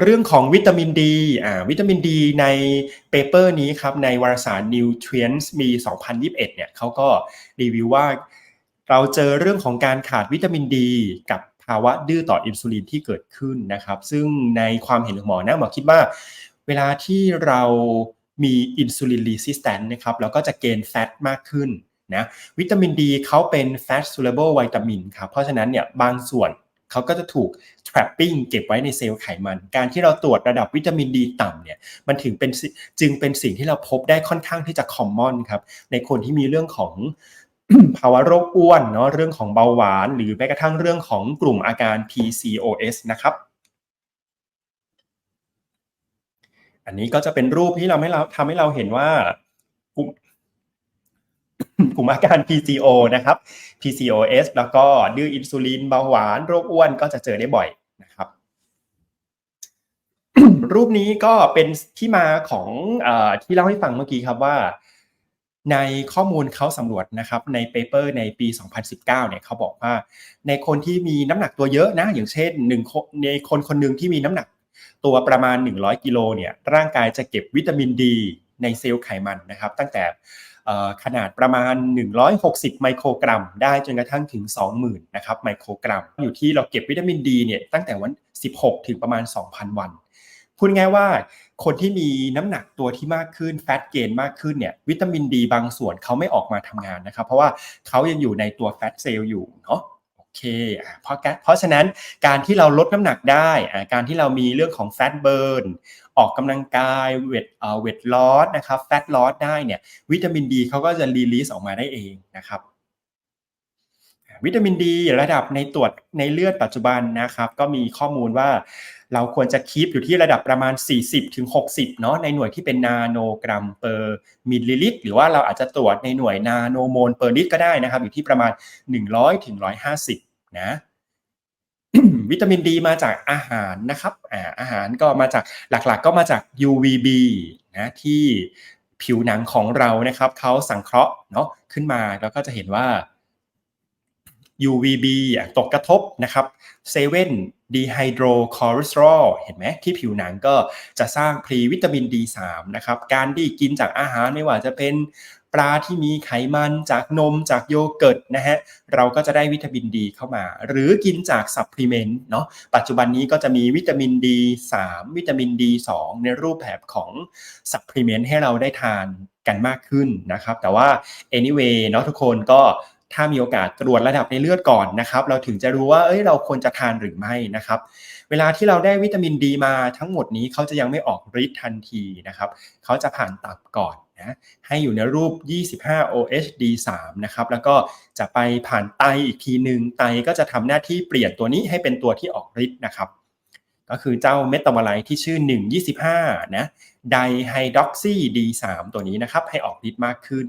เรื่องของวิตามินดีอ่าวิตามินดีในเปเปอร์นี้ครับในวารสาร Nutrients มี 2021 เนี่ยเขาก็รีวิวว่าเราเจอเรื่องของการขาดวิตามินดีกับภาวะดื้อต่ออินซูลินที่เกิดขึ้นนะครับ ซึ่งในความเห็นของหมอนะหมอคิดว่า เวลาที่เรามีอินซูลินรีสิสแตนนะครับเราก็จะเกณฑ์แฟตมากขึ้นนะวิตามินดีเขาเป็น fat soluble วิตามินครับเพราะฉะนั้นเนี่ยบางส่วน เขาก็จะถูก trapping เก็บไว้ในเซลล์ไขมัน การที่เราตรวจระดับวิตามินดีต่ำเนี่ยมันถึงเป็นจึงเป็นสิ่งที่เราพบได้ค่อนข้างที่จะ common ครับในคนที่มีเรื่องของภาวะโรคอ้วนเนาะเรื่องของเบาหวาน หรือแม้กระทั่งเรื่องของกลุ่มอาการ PCOS นะครับ อันนี้ก็จะเป็นรูปที่เราให้เราทำให้เราเห็นว่า กลุ่มอาการ PCO นะครับ PCOS แล้วก็ดื้ออินซูลินเบาหวานโรคอ้วนก็จะเจอได้บ่อยนะครับรูปนี้ก็เป็นที่มาของอที่เล่าให้ฟังเมื่อกี้ครับว่า ในข้อมูลเขาสำรวจนะครับ ในเปเปอร์ในปี 2019 เนี่ยเขาบอกว่า ในคนที่มีน้ำหนักตัวเยอะนะ อย่างเช่นหนึ่งในคนคนหนึ่งที่มีน้ำหนักตัวประมาณ 100 กิโลเนี่ย ร่างกายจะเก็บวิตามินดี ในเซลล์ไขมันนะครับ ตั้งแต่ ขนาดประมาณ 160 ไมโครกรัม ได้จนกระทั่งถึง 20,000นะครับไมโครกรัม อยู่ที่เราเก็บวิตามินดีเนี่ยตั้งแต่วัน 16 ถึงประมาณ 2,000 วัน พูดง่ายว่าคนที่มีน้ำหนักตัวที่มากขึ้นแฟตเกนมากขึ้นเนี่ยวิตามินดีบางส่วนเขาไม่ออกมาทำงานนะครับ เพราะว่าเขายังอยู่ในตัวแฟตเซลล์อยู่เนาะ เคเพราะเพราะฉะนั้นการที่เราลดน้ำหนักได้การที่เรามีเรื่องของแฟตเบิร์นออกกำลังกายเวทเอ่อเวทลอสนะครับแฟตลอสได้เนี่ยวิตามินดีเขาก็จะรีลีสออกมาได้เองนะครับวิตามินดีระดับในตรวจในเลือดปัจจุบันนะครับก็มีข้อมูลว่าเราควรจะคีปอยู่ที่ระดับประมาณ 40-60 เนาะในหน่วยที่เป็นนาโนกรัมเปอร์มิลลิลิตร หรือว่าเราอาจจะตรวจในหน่วยนาโนโมลเปอร์ลิตรก็ได้นะครับ อยู่ที่ประมาณ 100-150 นะวิตามินดีมาจากอาหารนะครับอาอาหารก็มาจากหลักๆ ก็มาจาก UVB นะที่ผิวหนังของเรานะครับเขาสังเคราะห์เนาะขึ้นมาแล้วก็จะเห็นว่า UVB ตกกระทบนะครับเซเว่นดีไฮโดรคอเลสเตอรอลเห็นไหมที่ผิวหนังก็จะสร้างพรีวิตามิน D3 นะครับการที่กินจากอาหารไม่ว่าจะเป็น ปลาที่มีไขมันจากนมจากโยเกิร์ตนะฮะเราก็จะได้วิตามินดีเข้ามา หรือกินจากซัพพลีเมนต์เนาะปัจจุบันนี้ก็จะมีวิตามิน D3 วิตามิน D2 ในรูปแบบของซัพพลีเมนต์ให้เราได้ทานกันมากขึ้นนะครับแต่ว่า anyway เนาะทุกคนก็ถ้ามีโอกาสตรวจระดับในเลือดก่อนนะครับ เราถึงจะรู้ว่าเอ้ยเราควรจะทานหรือไม่นะครับ เวลาที่เราได้วิตามินดีมาทั้งหมดนี้เขาจะยังไม่ออกฤทธิ์ทันทีนะครับเขาจะผ่านตับก่อน นะให้อยู่ในรูป 25 OHD3 นะครับแล้วก็จะไปผ่านไตอีกทีหนึ่งไตก็จะทำหน้าที่เปลี่ยนตัวนี้ให้เป็นตัวที่ออกฤทธิ์นะครับ ก็คือเจ้าเมตาบอไลท์ที่ชื่อ 125 นะไดไฮดรอกซี D3 ตัวนี้นะครับให้ออกฤทธิ์มากขึ้น